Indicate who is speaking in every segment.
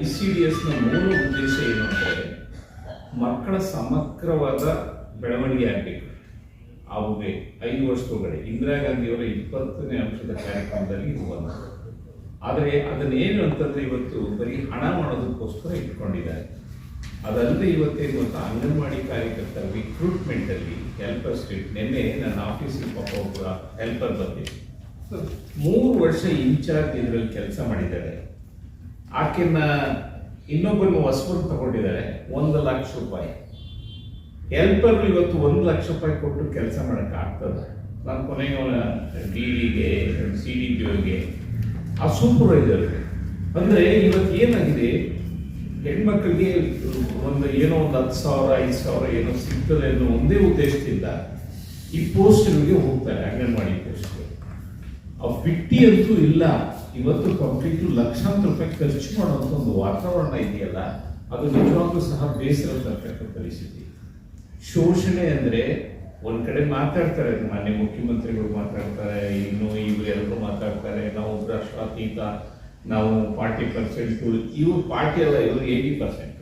Speaker 1: I C D ಎಸ್ನ ಮೂಲ ಉದ್ದೇಶ ಏನು ಅಂದರೆ ಮಕ್ಕಳ ಸಮಗ್ರವಾದ ಬೆಳವಣಿಗೆ ಆಗಬೇಕು ಅವುಗೆ ಐದು ವರ್ಷದೊಳಗಡೆ ಇಂದಿರಾ ಗಾಂಧಿಯವರ ಇಪ್ಪತ್ತನೇ ಅಂಶದ ಕಾರ್ಯಕ್ರಮದಲ್ಲಿ ಇದು ಆದರೆ ಅದನ್ನೇನು ಅಂತಂದ್ರೆ ಇವತ್ತು ಬರೀ ಹಣ ಮಾಡೋದಕ್ಕೋಸ್ಕರ ಇಟ್ಕೊಂಡಿದ್ದಾರೆ. ಅದಲ್ಲದೆ ಇವತ್ತೇನು ಗೊತ್ತಾ ಅಂಗನವಾಡಿ ಕಾರ್ಯಕರ್ತರ ರಿಕ್ರೂಟ್ಮೆಂಟ್ ಅಲ್ಲಿ ಹೆಲ್ಪರ್ ಸ್ಟೇಟ್ ನಿನ್ನೆ ನನ್ನ ಆಫೀಸಿಗೆ ಪಾಪ ಒಬ್ಬ ಹೆಲ್ಪರ್ ಬಂದಿದೆ ಮೂರು ವರ್ಷ ಇನ್ಚಾರ್ಜ್ ಇದರಲ್ಲಿ ಕೆಲಸ ಮಾಡಿದ್ದಾರೆ ಆಕೆನ ಇನ್ನೊಬ್ಬರನ್ನು ಹೊಸಬರು ತಗೊಂಡಿದ್ದಾರೆ, ಒಂದು ಲಕ್ಷ ರೂಪಾಯಿ. ಹೆಲ್ಪರ್ ಇವತ್ತು ಒಂದು ಲಕ್ಷ ರೂಪಾಯಿ ಕೊಟ್ಟು ಕೆಲಸ ಮಾಡಕ್ಕೆ ಆಗ್ತದೆ. ನಾನು ಕೊನೆಗೆ ಅವನ ಡಿ ಡಿಗೆ ಸಿ ಡಿ ಪಿ ಓಗೆ ಆ ಸೂಪರ್ವೈಸರ್ಗೆ ಅಂದರೆ ಇವತ್ತು ಏನಾಗಿದೆ? ಹೆಣ್ಮಕ್ಳಿಗೆ ಒಂದು ಏನೋ ಒಂದು ಹತ್ತು ಸಾವಿರ, ಐದು ಸಾವಿರ ಏನೋ ಸಿಗ್ತದೆ ಅನ್ನೋ ಒಂದೇ ಉದ್ದೇಶದಿಂದ ಈ ಪೋಸ್ಟ್ಗಳಿಗೆ ಹೋಗ್ತಾರೆ, ಅಂಗನವಾಡಿ ಪೋಸ್ಟ್ಗೆ ಆ ಬಿಟ್ಟಿ ಅಂತೂ ಇಲ್ಲ. ಇವತ್ತು ಕಂಪ್ಲೀಟ್ ಲಕ್ಷಾಂತರ ರೂಪಾಯಿ ಖರ್ಚು ಮಾಡುವಂಥ ಒಂದು ವಾತಾವರಣ ಇದೆಯಲ್ಲ, ಅದು ನಿಜವಾಗ್ಲೂ ಸಹ ಬೇಸರ ತರ್ತಕ್ಕ ಪರಿಸ್ಥಿತಿ. ಶೋಷಣೆ ಅಂದ್ರೆ ಒಂದ್ ಕಡೆ ಮಾತಾಡ್ತಾರೆ, ಮಾನ್ಯ ಮುಖ್ಯಮಂತ್ರಿಗಳು ಮಾತಾಡ್ತಾರೆ, ಇನ್ನು ಇವರೆಲ್ಲರೂ ಮಾತಾಡ್ತಾರೆ, ನಾವು ರಾಷ್ಟ್ರಾತೀತ ನಾವು ಪಾರ್ಟಿ ಪರ್ಸೆಂಟ್ ಇವ್ರ ಪಾರ್ಟಿ ಅಲ್ಲ, ಇವರು ಏಯ್ಟಿ ಪರ್ಸೆಂಟ್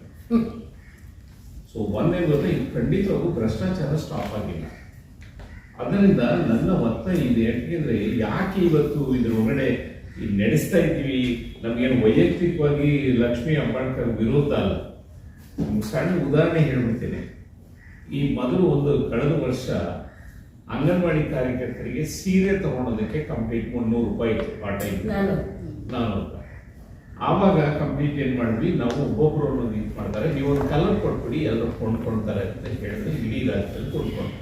Speaker 1: ಸೊ ಒಂದೇ ಗೊತ್ತಾ ಇದು ಖಂಡಿತವಾಗೂ ಭ್ರಷ್ಟಾಚಾರ ಸ್ಟಾಪ್ ಆಗಿಲ್ಲ. ಅದರಿಂದ ನನ್ನ ಒತ್ತ ಇದೆ ಯಾಕೆಂದ್ರೆ ಯಾಕೆ ಇವತ್ತು ಇದ್ರ ಈ ನಡೆಸ್ತಾ ಇದ್ದೀವಿ. ನಮಗೇನು ವೈಯಕ್ತಿಕವಾಗಿ ಲಕ್ಷ್ಮೀ ಅಂಬೇಡ್ಕರ್ ವಿರೋಧ ಅಲ್ಲ. ಸಣ್ಣ ಉದಾಹರಣೆ ಹೇಳ್ಬಿಡ್ತೇನೆ. ಈ ಮೊದಲು ಒಂದು ಕಳೆದ ವರ್ಷ ಅಂಗನವಾಡಿ ಕಾರ್ಯಕರ್ತರಿಗೆ ಸೀರೆ ತಗೊಳೋದಕ್ಕೆ ಕಂಪ್ಲೀಟ್ ಮುನ್ನೂರು ರೂಪಾಯಿ ಇತ್ತು ಪಾಠ ಇತ್ತು
Speaker 2: ನಾನು
Speaker 1: ಆವಾಗ ಕಂಪ್ಲೀಟ್ ಏನ್ ಮಾಡಿದ್ವಿ? ನಾವು ಒಬ್ಬೊಬ್ರು ಅನ್ನೋದು ಇದು ಮಾಡ್ತಾರೆ. ನೀವು ಒಂದು ಕಲರ್ ಕೊಟ್ಬಿಡಿ, ಎಲ್ಲರೂ ಕೊಂಡ್ಕೊಳ್ತಾರೆ ಅಂತ ಹೇಳಿದ್ರೆ ಇಡೀ ರಾಜ್ಯದಲ್ಲಿ ಕೊಂಡ್ಕೊಂಡು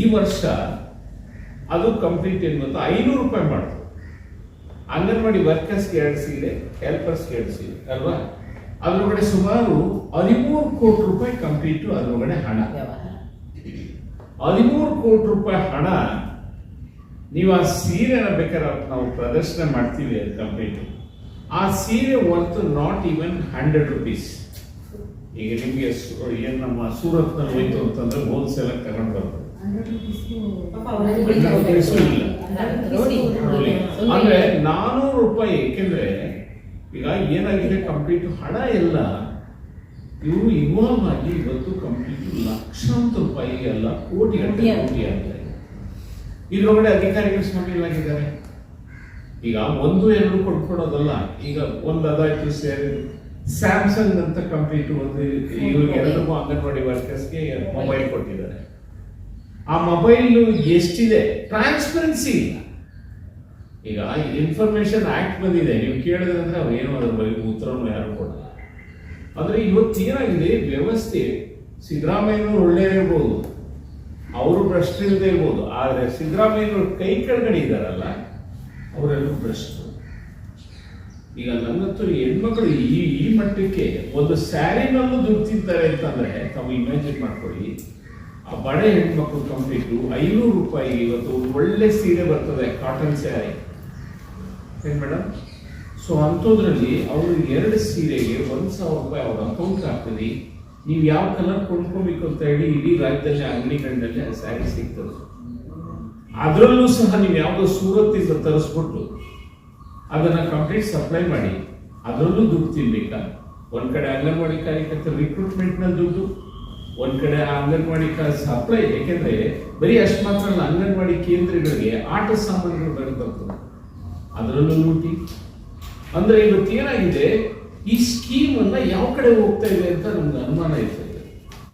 Speaker 1: ಈ ವರ್ಷ ಅದು ಕಂಪ್ಲೀಟ್ ಏನು ಗೊತ್ತಾ? ಐನೂರು ರೂಪಾಯಿ ಮಾಡಿದ್ರು ಅಂಗನವಾಡಿ ವರ್ಕರ್ಸ್ಗೆ ಎರಡು ಸೀರೆ ಹೆಲ್ಪರ್ಸ್ಗೆ ಎರಡು ಸೀರೆ ಅಲ್ವಾ? ಅದ್ರೊಳಗಡೆ ಸುಮಾರು ಹದಿಮೂರು ಕೋಟಿ ರೂಪಾಯಿ ಕಂಪ್ಲೀಟು ಅದ್ರೊಳಗಡೆ ಹಣ. ಹದಿಮೂರು ಕೋಟಿ ರೂಪಾಯಿ ಹಣ ನೀವು ಆ ಸೀರೆನ ಬೇಕಾದ್ರೆ ನಾವು ಪ್ರದರ್ಶನ ಮಾಡ್ತೀವಿ ಅದು ಕಂಪ್ಲೀಟ್ ಆ ಸೀರೆ worth not even hundred rupees ಈಗ ನಿಮಗೆ ಏನು ನಮ್ಮ ಸೂರತ್ನಲ್ಲಿ ಹೋಯ್ತು ಅಂತಂದ್ರೆ ಹೋಲ್ಸೇಲ್ ಆಗಿ ತಗೊಂಡು ಬರ್ಬೋದು
Speaker 2: ಪಾಪ ಅವ್ರಿಗೆ
Speaker 1: ಹಂಡ್ರೆಡ್ ರುಪೀಸು ಇಲ್ಲ
Speaker 2: ನೋಡಿ
Speaker 1: ನೋಡಿ. ಅಂದ್ರೆ ನಾನೂರು ರೂಪಾಯಿ ಏಕೆಂದ್ರೆ ಈಗ ಏನಾಗಿದೆ? ಕಂಪ್ಲೀಟ್ ಹಣ ಎಲ್ಲ ಇವರು ಇನ್ವಾಲ್ವ್ ಆಗಿ ಇವತ್ತು ಕಂಪ್ಲೀಟ್ ಲಕ್ಷಾಂತರ ರೂಪಾಯಿ ಎಲ್ಲ ಕೋಟಿ
Speaker 2: ಕೋಟಿ
Speaker 1: ಆಗ್ತಾ ಇದೆ. ಇದ್ರೊಳಗಡೆ ಅಧಿಕಾರಿಗಳು ಶಾಮೀಲಾಗಿದ್ದಾರೆ ಈಗ ಒಂದು ಎರಡು ಕೊಟ್ಕೊಡೋದಲ್ಲ ಈಗ ಒಂದು ಅದಾಯ್ತು ಸೇರಿ. ಸ್ಯಾಮ್ಸಂಗ್ ಅಂತ ಕಂಪ್ಲೀಟ್ ಒಂದು ಇವ್ರಿಗೆ ಎಲ್ಲರಿಗೂ ಅಂಗನವಾಡಿ ವರ್ಕರ್ಸ್ಗೆ ಮೊಬೈಲ್ ಕೊಟ್ಟಿದ್ದಾರೆ. ಆ ಮೊಬೈಲ್ ಎಷ್ಟಿದೆ? ಟ್ರಾನ್ಸ್ಪರೆನ್ಸಿ ಇಲ್ಲ. ಈಗ ಇನ್ಫಾರ್ಮೇಶನ್ ಆಕ್ಟ್ ಬಂದಿದೆ. ನೀವು ಕೇಳಿದ್ರೆ ಅಂದ್ರೆ ಅವ್ರು ಏನು ಅದ್ರ ಬಗ್ಗೆ ಉತ್ತರವನ್ನು ಯಾರು ಕೊಡಲ್ಲ. ಅಂದ್ರೆ ಇವತ್ತು ಏನಾಗಿದೆ? ವ್ಯವಸ್ಥೆ ಸಿದ್ದರಾಮಯ್ಯನವರು ಇರಬಹುದು ಅವರು ಭ್ರಷ್ಟರಿಲ್ಲದೆ ಇರ್ಬೋದು. ಆದ್ರೆ ಸಿದ್ದರಾಮಯ್ಯನವರು ಕೈ ಕೆಳಗಡೆ ಇದ್ದಾರಲ್ಲ ಅವರೆಲ್ಲರೂ ಭ್ರಷ್ಟರು ಈಗ ನನ್ನ ಹತ್ರ ಹೆಣ್ಮಕ್ಳು ಈ ಈ ಮಟ್ಟಕ್ಕೆ ಒಂದು ಸ್ಯಾರಿನಲ್ಲೂ ದುಡ್ಡು ತಿಂತಾರೆ ಅಂತಂದ್ರೆ ತಾವು ಇಮ್ಯಾಜಿನ್ ಮಾಡ್ಕೊಳ್ಳಿ. ಆ ಬಡ ಹೆಣ್ಮಕ್ಳು ಕಂಪ್ಲೀಟು ಐನೂರು ರೂಪಾಯಿ ಇವತ್ತು ಒಳ್ಳೆ ಸೀರೆ ಬರ್ತದೆ ಕಾಟನ್ ಸ್ಯಾರಿ ಏನ್ ಮೇಡಮ್? ಸೊ ಅಂಥದ್ರಲ್ಲಿ ಅವರು ಎರಡು ಸೀರೆಗೆ ಒಂದು ಸಾವಿರ ರೂಪಾಯಿ ಅವ್ರ ಅಕೌಂಟ್ ಹಾಕ್ತೀವಿ ನೀವು ಯಾವ ಕಲರ್ ಕೊಂಡ್ಕೊಬೇಕು ಅಂತ ಹೇಳಿ ಇಡೀ ರಾಜ್ಯದಲ್ಲಿ ಅಂಗಡಿಗಳಲ್ಲಿ ಸ್ಯಾರಿ ಸಿಗ್ತದೆ. ಅದರಲ್ಲೂ ಸಹ ನೀವು ಯಾವುದೋ ಸೂರತ್ತಿಂದ ತರಿಸ್ಬಿಟ್ಟು ಅದನ್ನ ಕಂಪ್ಲೀಟ್ ಸಪ್ಲೈ ಮಾಡಿ, ಅದರಲ್ಲೂ ದುಡ್ಡು ತಿನ್ಬೇಕಾ? ಒಂದು ಕಡೆ ಅಂಗನವಾಡಿ ಕಾರ್ಯಕರ್ತರ ರಿಕ್ರೂಟ್ಮೆಂಟ್ನ ದುಡ್ಡು, ಒಂದು ಕಡೆ ಅಂಗನವಾಡಿ ಸಪ್ಲೈ ಯಾಕೆಂದ್ರೆ ಬರೀ ಅಷ್ಟು ಮಾತ್ರ ಅಂಗನವಾಡಿ ಕೇಂದ್ರಗಳಿಗೆ ಆಟ ಸಾಮಾನುಗಳು ಬೇರೆ ಬರ್ತದೆ ಅದರಲ್ಲೂ ಲೂಟಿ. ಅಂದ್ರೆ ಇವತ್ತು ಏನಾಗಿದೆ? ಈ ಸ್ಕೀಮ್ ಅನ್ನ ಯಾವ ಕಡೆ ಹೋಗ್ತಾ ಇದೆ ಅಂತ ನಮ್ಗೆ ಅನುಮಾನ ಇರ್ತದೆ